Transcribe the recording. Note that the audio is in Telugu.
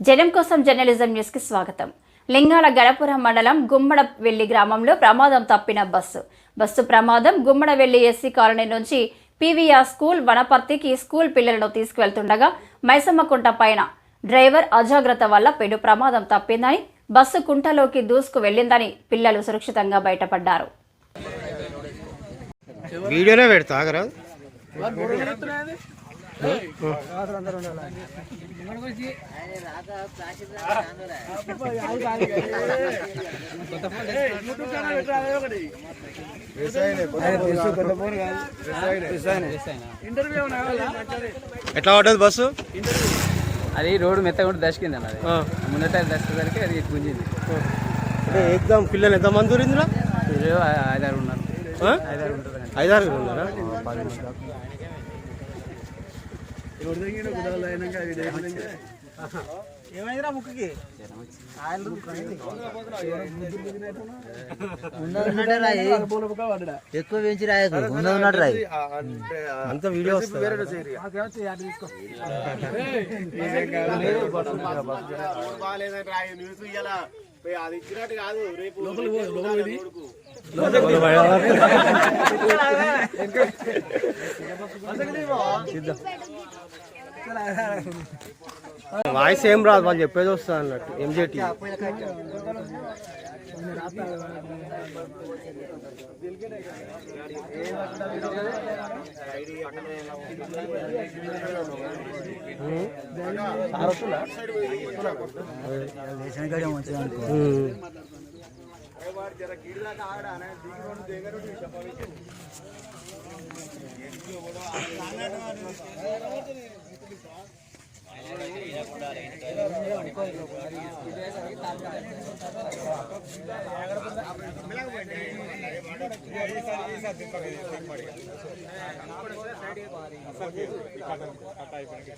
జనం కోసం జర్నలిజం న్యూస్కి స్వాగతం. లింగాల గణపురం మండలం గుమ్మడవెల్లి గ్రామంలో ప్రమాదం తప్పిన బస్సు. బస్సు ప్రమాదం గుమ్మడవెల్లి ఎస్సీ కాలనీ నుంచి పీవీఆర్ స్కూల్ వనపర్తికి స్కూల్ పిల్లలను తీసుకువెళ్తుండగా మైసమ్మకుంట పైన డ్రైవర్ అజాగ్రత్త వల్ల పెను ప్రమాదం తప్పిందని బస్సు కుంటలోకి దూసుకు వెళ్ళిందని పిల్లలు సురక్షితంగా బయటపడ్డారు. వీడియోలో పెడతా ఎట్లా పడ్డది బస్సు? అది రోడ్డు మెత్తగా ఉంటే దశకింది అన్న అది. ఆ. ముందట దశకేసరికి అది గుంజింది. ఎగ్జామ్ పిల్లలు ఎంతమంది ఐ- ఐదారు ఉన్నారు? ఐదారు ఉంటారు ఐదారు ఉన్నారా? ఎక్కువ పెంచి రాయకు ఉన్నది ఉన్నట్టు రాయి అంత వీడియో వస్తుంది వాయిస్ ఏం రాదు వాళ్ళు చెప్పేది వస్తుంది అన్నట్టు. ఎంజేటి కట్ అయిపోయింది